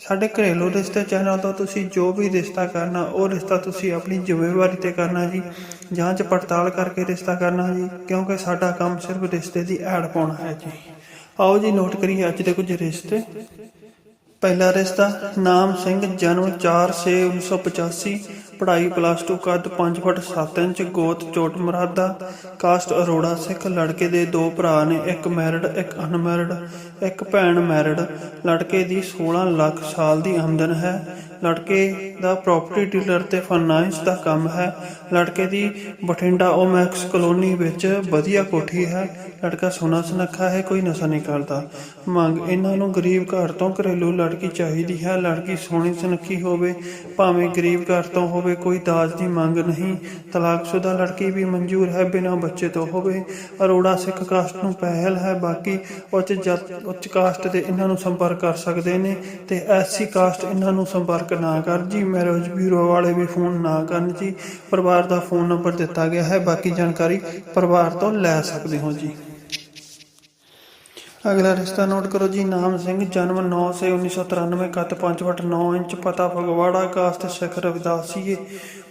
ਸਾਡੇ ਘਰੇਲੂ ਰਿਸ਼ਤੇ ਚੈਨਲ ਤੋਂ ਤੁਸੀਂ ਜੋ ਵੀ ਰਿਸ਼ਤਾ ਕਰਨਾ, ਉਹ ਰਿਸ਼ਤਾ ਤੁਸੀਂ ਆਪਣੀ ਜ਼ਿੰਮੇਵਾਰੀ ਤੇ ਕਰਨਾ ਜੀ। ਜਾਂਚ ਪੜਤਾਲ ਕਰਕੇ ਰਿਸ਼ਤਾ ਕਰਨਾ ਜੀ, ਕਿਉਂਕਿ ਸਾਡਾ ਕੰਮ ਸਿਰਫ ਰਿਸ਼ਤੇ ਦੀ ਐਡ ਪਾਉਣਾ ਹੈ ਜੀ। ਆਓ ਜੀ, ਨੋਟ ਕਰੀਏ ਅੱਜ ਦੇ ਕੁਝ ਰਿਸ਼ਤੇ। ਪਹਿਲਾ ਰਿਸ਼ਤਾ, ਨਾਮ ਸਿੰਘ, ਜਨਮ 4/6/1985 ਪੜ੍ਹਾਈ ਪਲੱਸ 2 ਕੱਦ 5 ਫੁੱਟ 7 ਇੰਚ ਗੋਤ ਚੋਟ ਮਰਾਦਾ ਕਾਸਟ ਅਰੋੜਾ ਸਿੱਖ ਲੜਕੇ ਦੇ ਦੋ ਭਰਾ ਨੇ, ਇੱਕ ਮੈਰਿਡ ਇੱਕ ਅਨਮੈਰਿਡ ਇੱਕ ਭੈਣ ਮੈਰਿਡ ਲੜਕੇ ਦੀ 16 ਲੱਖ ਸਾਲ ਦੀ ਆਮਦਨ ਹੈ। ਲੜਕੇ ਦਾ ਪ੍ਰਾਪਰਟੀ ਡੀਲਰ ਤੇ ਫਾਈਨਾਂਸ ਦਾ ਕੰਮ ਹੈ। ਲੜਕੇ ਦੀ ਬਠਿੰਡਾ ਓਮੈਕਸ ਕਲੋਨੀ ਵਿੱਚ ਵਧੀਆ ਕੋਠੀ ਹੈ। ਲੜਕਾ ਸੋਨਾ ਸੁਨੱਖਾ ਹੈ, ਕੋਈ ਨਸ਼ਾ ਨਹੀਂ ਕਰਦਾ। ਮੰਗ, ਇਹਨਾਂ ਨੂੰ ਗਰੀਬ ਘਰ ਤੋਂ ਘਰੇਲੂ ਲੜਕੀ ਚਾਹੀਦੀ ਹੈ। ਲੜਕੀ ਸੋਹਣੀ ਸੁਨੱਖੀ ਹੋਵੇ, ਭਾਵੇਂ ਗਰੀਬ ਘਰ ਤੋਂ ਹੋਵੇ, ਕੋਈ ਦਾਜ ਦੀ ਮੰਗ ਨਹੀਂ। ਤਲਾਕਸ਼ੁਦਾ ਲੜਕੀ ਵੀ ਮਨਜ਼ੂਰ ਹੈ, ਬਿਨਾਂ ਬੱਚੇ ਤੋਂ ਹੋਵੇ। ਅਰੋੜਾ ਸਿੱਖ ਕਾਸਟ ਨੂੰ ਪਹਿਲ ਹੈ, ਬਾਕੀ ਉੱਚ ਜਾਤ, ਉੱਚ ਕਾਸਟ ਦੇ ਇਹਨਾਂ ਨੂੰ ਸੰਪਰਕ ਕਰ ਸਕਦੇ ਨੇ ਤੇ ਐਸਸੀ ਕਾਸਟ ਇਹਨਾਂ ਨੂੰ ਸੰਪਰਕ ਨਾ ਕਰ ਜੀ। ਮੈਰਿਜ ਬਿਊਰੋ ਵਾਲੇ ਵੀ ਫੋਨ ਨਾ ਕਰਨ ਜੀ। ਪਰਿਵਾਰ ਦਾ ਫੋਨ ਨੰਬਰ ਦਿੱਤਾ ਗਿਆ ਹੈ। ਬਾਕੀ ਜਾਣਕਾਰੀ ਪਰਿਵਾਰ ਤੋਂ ਲੈ ਸਕਦੇ ਹੋ ਜੀ। ਅਗਲਾ ਰਿਸ਼ਤਾ ਨੋਟ ਕਰੋ ਜੀ। ਨਾਮ ਸਿੰਘ, ਜਨਮ 9 ਸੇ 1993 ਕੱਦ 5 ਫੁੱਟ 9 ਇੰਚ, ਪਤਾ ਫਗਵਾੜਾ, ਕਾਸਟ ਸਿੱਖ ਰਵਿਦਾਸੀਏ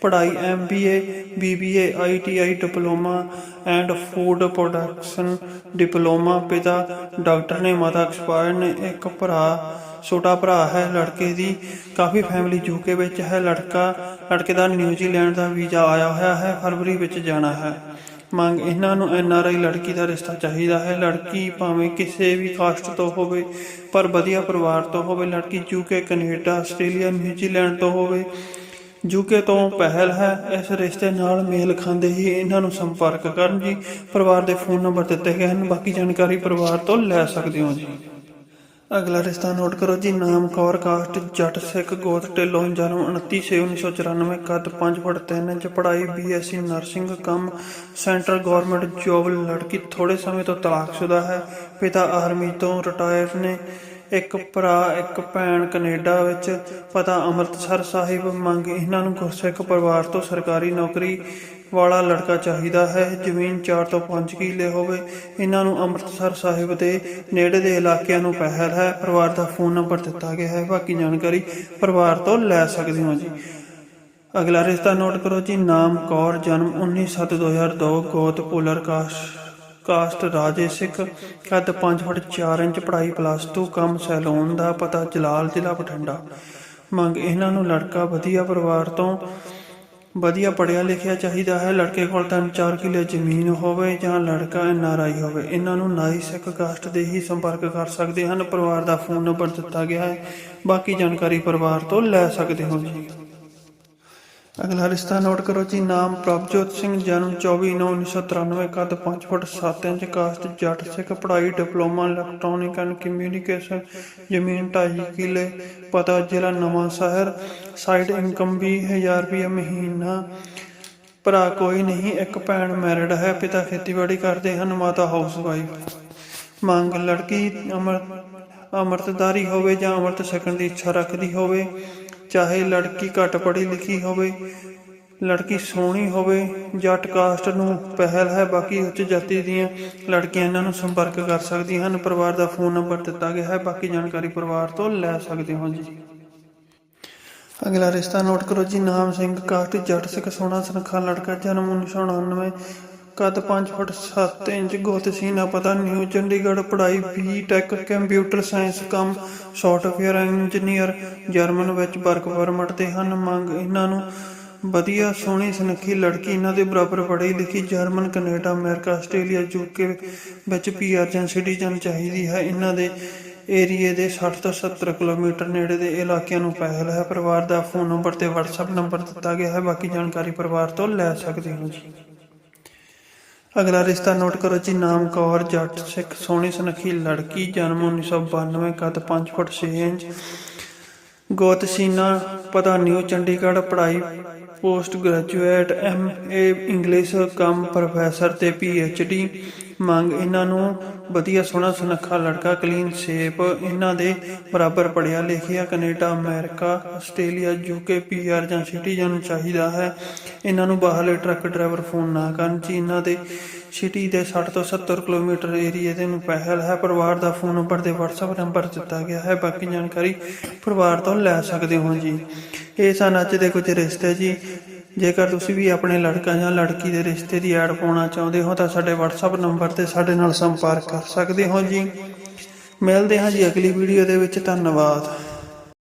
ਪੜ੍ਹਾਈ MBA, BBA, ITI diploma and food production diploma. ਪਿਤਾ ਡਾਕਟਰ ਨੇ, ਮਾਤਾ ਐਕਸਪਾਇਰ ਨੇ, ਇੱਕ ਭਰਾ ਛੋਟਾ ਭਰਾ ਹੈ ਲੜਕੇ ਦੀ। ਕਾਫੀ ਫੈਮਿਲੀ ਯੂਕੇ ਵਿੱਚ ਹੈ। ਲੜਕਾ, ਲੜਕੇ ਦਾ ਨਿਊਜ਼ੀਲੈਂਡ ਦਾ ਵੀਜ਼ਾ ਆਇਆ ਹੋਇਆ ਹੈ। ਫਰਵਰੀ ਵਿੱਚ ਜਾਣਾ ਹੈ। ਮੰਗ, ਇਹਨਾਂ ਨੂੰ ਐਨਆਰਆਈ ਲੜਕੀ ਦਾ ਰਿਸ਼ਤਾ ਚਾਹੀਦਾ ਹੈ। ਲੜਕੀ ਭਾਵੇਂ ਕਿਸੇ ਵੀ ਕਾਸਟ ਤੋਂ ਹੋਵੇ, ਪਰ ਵਧੀਆ ਪਰਿਵਾਰ ਤੋਂ ਹੋਵੇ, ਲੜਕੀ ਯੂਕੇ ਕੈਨੇਡਾ, ਆਸਟ੍ਰੇਲੀਆ ਨਿਊਜ਼ੀਲੈਂਡ ਤੋਂ ਹੋਵੇ ਯੂਕੇ ਤੋਂ ਪਹਿਲ ਹੈ। ਇਸ ਰਿਸ਼ਤੇ ਨਾਲ ਮੇਲ ਖਾਂਦੇ ਹੀ ਇਹਨਾਂ ਨੂੰ ਸੰਪਰਕ ਕਰਨ ਜੀ। ਪਰਿਵਾਰ ਦੇ ਫੋਨ ਨੰਬਰ ਦਿੱਤੇ ਗਏ ਹਨ। ਬਾਕੀ ਜਾਣਕਾਰੀ ਪਰਿਵਾਰ ਤੋਂ ਲੈ ਸਕਦੇ ਹੋ ਜੀ। ਅਗਲਾ ਰਿਸ਼ਤਾ ਨੋਟ ਕਰੋ ਜੀ, ਨਾਮ ਕੌਰ, ਕਾਸਟ, ਜੱਟ, ਸਿੱਖ, ਗੋਤ, ਢਿੱਲੋਂ, ਜਨਮ 29 ਛੇ 1994 ਕੱਦ 5 ਫੁੱਟ 3 ਇੰਚ, ਪੜ੍ਹਾਈ, ਬੀਐਸਸੀ, ਨਰਸਿੰਗ, ਕੰਮ ਸੈਂਟਰ ਗਵਰਨਮੈਂਟ ਜੋਬ, ਲੜਕੀ ਥੋੜੇ ਸਮੇਂ ਤੋਂ ਤਲਾਕਸ਼ੁਦਾ ਹੈ। ਪਿਤਾ ਆਰਮੀ ਤੋਂ ਰਿਟਾਇਰ ਨੇ। ਇੱਕ ਭਰਾ, ਇੱਕ ਭੈਣ ਕੈਨੇਡਾ ਵਿੱਚ। ਪਤਾ ਅੰਮ੍ਰਿਤਸਰ ਸਾਹਿਬ, ਮੰਗ ਇਹਨਾਂ ਨੂੰ ਗੁਰਸਿੱਖ ਪਰਿਵਾਰ ਤੋਂ ਸਰਕਾਰੀ ਨੌਕਰੀ ਵਾਲਾ ਲੜਕਾ ਚਾਹੀਦਾ ਹੈ। ਜ਼ਮੀਨ 4 ਤੋਂ 5 ਕਿੱਲੇ ਹੋਵੇ। ਇਹਨਾਂ ਨੂੰ ਅੰਮ੍ਰਿਤਸਰ ਸਾਹਿਬ ਦੇ ਨੇੜੇ ਦੇ ਇਲਾਕਿਆਂ ਨੂੰ ਪਹਿਲ ਹੈ। ਪਰਿਵਾਰ ਦਾ ਫੋਨ ਨੰਬਰ ਦਿੱਤਾ ਗਿਆ ਹੈ। ਬਾਕੀ ਜਾਣਕਾਰੀ ਪਰਿਵਾਰ ਤੋਂ ਲੈ ਸਕਦੇ ਹੋ ਜੀ। ਅਗਲਾ ਰਿਸ਼ਤਾ ਨੋਟ ਕਰੋ ਜੀ। ਨਾਮ ਕੌਰ, ਜਨਮ 19/7/2002 ਗੋਤ ਪੋਲਰ ਕਾਸਟ ਕਾਸਟ ਰਾਜੇ ਸਿੱਖ, ਕੱਦ 5 ਫੁੱਟ 4 ਇੰਚ, ਪੜ੍ਹਾਈ ਪਲੱਸ 2 ਕੰਮ ਸੈਲੂਨ ਦਾ ਪਤਾ, ਜਲਾਲ ਜ਼ਿਲ੍ਹਾ ਬਠਿੰਡਾ। ਮੰਗ, ਇਹਨਾਂ ਨੂੰ ਲੜਕਾ ਵਧੀਆ ਪਰਿਵਾਰ ਤੋਂ ਵਧੀਆ ਪੜਿਆ ਲਿਖਿਆ ਚਾਹੀਦਾ ਹੈ। ਲੜਕੇ ਕੋਲ ਤਿੰਨ ਚਾਰ ਕਿੱਲੇ ਜ਼ਮੀਨ ਹੋਵੇ ਜਾਂ ਲੜਕਾ ਐਨਆਰਆਈ ਹੋਵੇ, ਇਹਨਾਂ ਨੂੰ ਨਾਈ ਸਿੱਖ ਕਾਸਟ ਦੇ ਹੀ ਸੰਪਰਕ ਕਰ ਸਕਦੇ ਹਨ। ਪਰਿਵਾਰ ਦਾ ਫੋਨ ਨੰਬਰ ਦਿੱਤਾ ਗਿਆ ਹੈ। ਬਾਕੀ ਜਾਣਕਾਰੀ ਪਰਿਵਾਰ ਤੋਂ ਲੈ ਸਕਦੇ ਹੋ ਜੀ। ਅਗਲਾ ਰਿਸ਼ਤਾ ਨੋਟ ਕਰੋ ਜੀ, ਨਾਮ ਪ੍ਰਭਜੋਤ ਸਿੰਘ, ਜਨਮ 24/9/1993 ਕੱਦ 5 ਫੁੱਟ 7 ਇੰਚ ਕਾਸਟ ਜੱਟ ਸਿੱਖ, ਪੜ੍ਹਾਈ, ਡਿਪਲੋਮਾ, ਇਲੈਕਟ੍ਰੋਨਿਕ ਐਂਡ ਕਮਿਊਨੀਕੇਸ਼ਨ, ਜ਼ਮੀਨ 2.5 ਕਿੱਲੇ, ਪਤਾ ਜ਼ਿਲ੍ਹਾ ਨਵਾਂ ਸ਼ਹਿਰ, ਸਾਈਡ ਇਨਕਮ 20000 ਰੁਪਏ ਮਹੀਨਾ। ਭਰਾ ਕੋਈ ਨਹੀਂ, ਇੱਕ ਭੈਣ ਮੈਰਿਡ ਹੈ, ਪਿਤਾ ਖੇਤੀਬਾੜੀ ਕਰਦੇ ਹਨ, ਮਾਤਾ ਹਾਊਸ ਵਾਈਫ ਮੰਗ ਲੜਕੀ ਅਮਰ ਅਮਰਤਦਾਰੀ ਹੋਵੇ ਜਾਂ ਅੰਮ੍ਰਿਤ ਛਕਣ ਦੀ ਇੱਛਾ ਰੱਖਦੀ ਹੋਵੇ ਚਾਹੇ ਲੜਕੀ ਘੱਟ ਪੜ੍ਹੀ ਲਿਖੀ ਹੋਵੇ, ਲੜਕੀ ਸੋਹਣੀ ਹੋਵੇ, ਜੱਟ ਕਾਸਟ ਨੂੰ ਪਹਿਲ ਹੈ, ਬਾਕੀ ਉੱਚ ਜਾਤੀ ਦੀਆਂ ਲੜਕੀਆਂ ਇਹਨਾਂ ਨੂੰ ਸੰਪਰਕ ਕਰ ਸਕਦੀਆਂ ਹਨ, ਪਰਿਵਾਰ ਦਾ ਫੋਨ ਨੰਬਰ ਦਿੱਤਾ ਗਿਆ ਹੈ, ਬਾਕੀ ਜਾਣਕਾਰੀ ਪਰਿਵਾਰ ਤੋਂ ਲੈ ਸਕਦੇ ਹੋ ਜੀ। ਅਗਲਾ ਰਿਸ਼ਤਾ ਨੋਟ ਕਰੋ ਜੀ, ਨਾਮ ਸਿੰਘ ਕਾਸਟ, ਜੱਟ ਸਿੱਖ ਸੋਹਣਾ ਸੁਨੱਖਾ ਲੜਕਾ, ਜਨਮ 1999 ਕੱਦ 5 ਫੁੱਟ 7 ਇੰਚ ਗੋਤ ਸੀਨਾ, ਪਤਾ ਨਿਊ ਚੰਡੀਗੜ੍ਹ ਪੜ੍ਹਾਈ ਬੀ ਟੈਕ ਕੰਪਿਊਟਰ ਸਾਇੰਸ ਕੰਮ ਸੌਫਟਵੇਅਰ ਇੰਜੀਨੀਅਰ ਜਰਮਨ ਵਿੱਚ ਵਰਕ ਪਰਮਿਟ ਤੇ ਹਨ, ਮੰਗ ਇਹਨਾਂ ਨੂੰ ਵਧੀਆ ਸੋਹਣੀ ਸੁਨੱਖੀ ਲੜਕੀ ਇਹਨਾਂ ਦੇ ਬਰਾਬਰ ਪੜ੍ਹੀ ਲਿਖੀ German Canada America Australia UK ਵਿੱਚ ਪੀਆਰ ਜਾਂ ਸਿਟੀਜ਼ਨ ਚਾਹੀਦੀ ਹੈ। ਇਹਨਾਂ ਦੇ ਏਰੀਏ ਦੇ 60 ਤੋਂ 70 ਕਿਲੋਮੀਟਰ ਨੇੜੇ ਦੇ ਇਲਾਕਿਆਂ ਨੂੰ ਪਹਿਲ ਹੈ। ਪਰਿਵਾਰ ਦਾ ਫੋਨ ਨੰਬਰ ਤੇ WhatsApp ਨੰਬਰ ਦਿੱਤਾ ਗਿਆ ਹੈ। ਬਾਕੀ ਜਾਣਕਾਰੀ ਪਰਿਵਾਰ ਤੋਂ ਲੈ ਸਕਦੇ ਹੋ ਜੀ। ਅਗਲਾ ਰਿਸ਼ਤਾ ਨੋਟ ਕਰੋ ਜੀ, ਨਾਮ ਕੌਰ, ਜੱਟ ਸਿੱਖ, ਸੋਹਣੀ ਸੁਨੱਖੀ ਲੜਕੀ, ਜਨਮ 1992 ਕੱਦ 5 ਫੁੱਟ 6 ਇੰਚ ਗੋਤਸੀਨਾ ਪਤਾ ਨਿਊ ਚੰਡੀਗੜ੍ਹ, ਪੜ੍ਹਾਈ post graduate, M A, English, cum professor ਤੇ ਪੀ ਐਚ ਡੀ, ਮੰਗ ਇਹਨਾਂ ਨੂੰ ਵਧੀਆ ਸੋਹਣਾ ਸੁਨੱਖਾ ਲੜਕਾ, ਕਲੀਨ ਸ਼ੇਪ, ਇਹਨਾਂ ਦੇ ਬਰਾਬਰ ਪੜਿਆ ਲਿਖਿਆ Canada, America, Australia, UK, PR ਜਾਂ ਸਿਟੀਜ਼ਨ ਚਾਹੀਦਾ ਹੈ। ਇਹਨਾਂ ਨੂੰ ਬਾਹਰਲੇ ਟਰੱਕ ਡਰਾਈਵਰ ਫੋਨ ਨਾ ਕਰਨ। ਜੀ ਇਹਨਾਂ ਦੇ ਸਿਟੀ ਦੇ 60 ਤੋਂ 70 ਕਿਲੋਮੀਟਰ ਏਰੀਏ ਦੇ ਨੂੰ ਪਹਿਲ ਹੈ। ਪਰਿਵਾਰ ਦਾ ਫੋਨ ਨੰਬਰ ਤੇ WhatsApp ਨੰਬਰ ਦਿੱਤਾ ਗਿਆ ਹੈ। ਬਾਕੀ ਜਾਣਕਾਰੀ ਪਰਿਵਾਰ ਤੋਂ ਲੈ ਸਕਦੇ ਹੋ ਜੀ। ਇਹ ਸਨ ਅੱਜ ਦੇ ਕੁਝ ਰਿਸ਼ਤੇ ਜੀ। ਜੇਕਰ ਤੁਸੀਂ ਵੀ ਆਪਣੇ ਲੜਕਾ ਜਾਂ ਲੜਕੀ ਦੇ ਰਿਸ਼ਤੇ ਦੀ ਐਡ ਪਾਉਣਾ ਚਾਹੁੰਦੇ ਹੋ, ਤਾਂ ਸਾਡੇ WhatsApp ਨੰਬਰ ਤੇ ਸਾਡੇ ਨਾਲ ਸੰਪਰਕ ਕਰ ਸਕਦੇ ਹੋ ਜੀ। ਮਿਲਦੇ ਹਾਂ ਜੀ ਅਗਲੀ ਵੀਡੀਓ ਦੇ ਵਿੱਚ। ਧੰਨਵਾਦ।